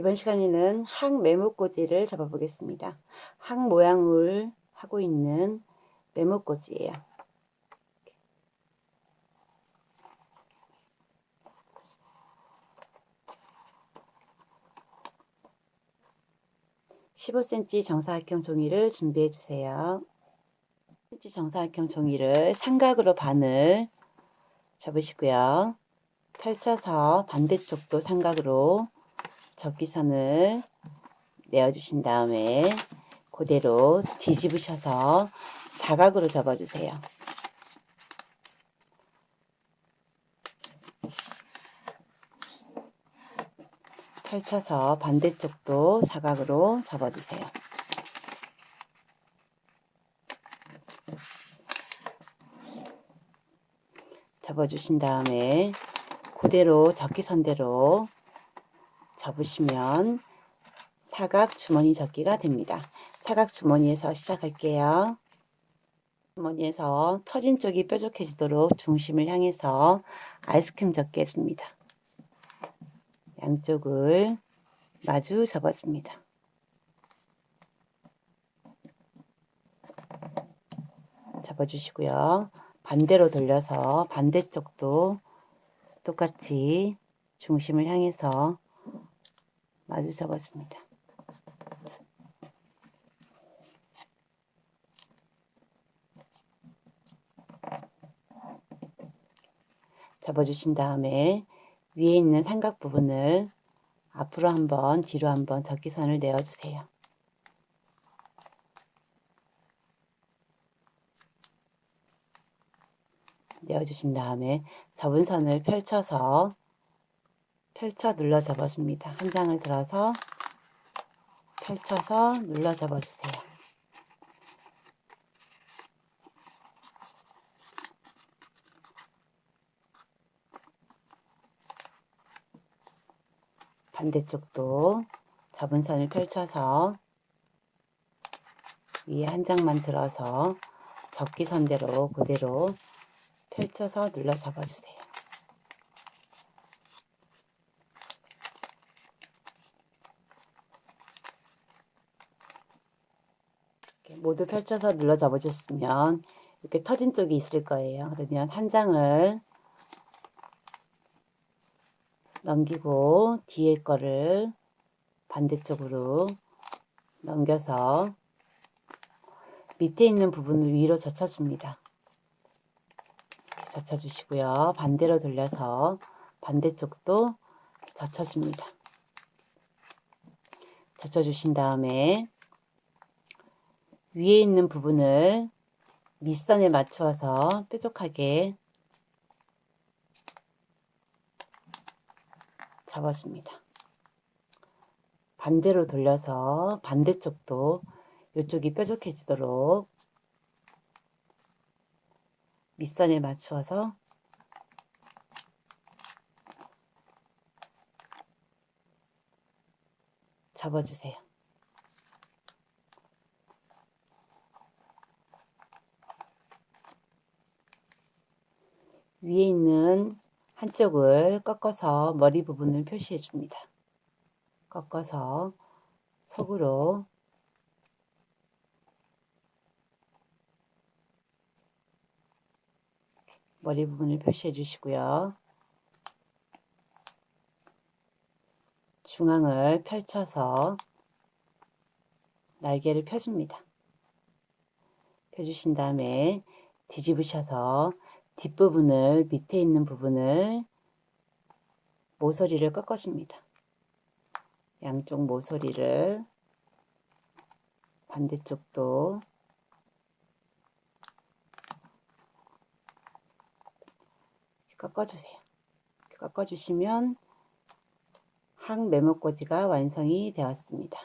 이번 시간에는 항 메모꽂이를 잡아보겠습니다. 항 모양을 하고 있는 메모꽂이예요. (15cm) 정사각형 종이를 준비해 주세요. 15cm 정사각형 종이를 삼각으로 반을 접으시고요. 펼쳐서 반대쪽도 삼각으로 접기선을 내어주신 다음에 그대로 뒤집으셔서 사각으로 접어주세요. 펼쳐서 반대쪽도 사각으로 접어주세요. 접어주신 다음에 그대로 접기선대로 접으시면 사각 주머니 접기가 됩니다. 사각 주머니에서 시작할게요. 주머니에서 터진 쪽이 뾰족해지도록 중심을 향해서 아이스크림 접기 해줍니다. 양쪽을 마주 접어줍니다. 접어주시고요. 반대로 돌려서 반대쪽도 똑같이 중심을 향해서 마주 접어줍니다. 접어주신 다음에 위에 있는 삼각 부분을 앞으로 한번 뒤로 한번 접기선을 내어주세요. 내어주신 다음에 접은 선을 펼쳐서 펼쳐 눌러 접어줍니다. 한 장을 들어서 펼쳐서 눌러 접어주세요. 반대쪽도 접은 선을 펼쳐서 위에 한 장만 들어서 접기 선대로 그대로 펼쳐서 눌러 잡아주세요. 모두 펼쳐서 눌러 잡아주셨으면 이렇게 터진 쪽이 있을 거예요. 그러면 한 장을 넘기고 뒤에 거를 반대쪽으로 넘겨서 밑에 있는 부분을 위로 젖혀줍니다. 젖혀주시고요. 반대로 돌려서 반대쪽도 젖혀줍니다. 젖혀주신 다음에 위에 있는 부분을 밑선에 맞추어서 뾰족하게 잡아줍니다. 반대로 돌려서 반대쪽도 이쪽이 뾰족해지도록 밑선에 맞추어서 접어주세요. 위에 있는 한쪽을 꺾어서 머리 부분을 표시해 줍니다. 꺾어서 속으로 머리 부분을 표시해 주시고요. 중앙을 펼쳐서 날개를 펴줍니다. 펴주신 다음에 뒤집으셔서 뒷부분을 밑에 있는 부분을 모서리를 꺾어줍니다. 양쪽 모서리를 반대쪽도 꺾어주세요. 꺾어주시면 항 메모꽂이가 완성이 되었습니다.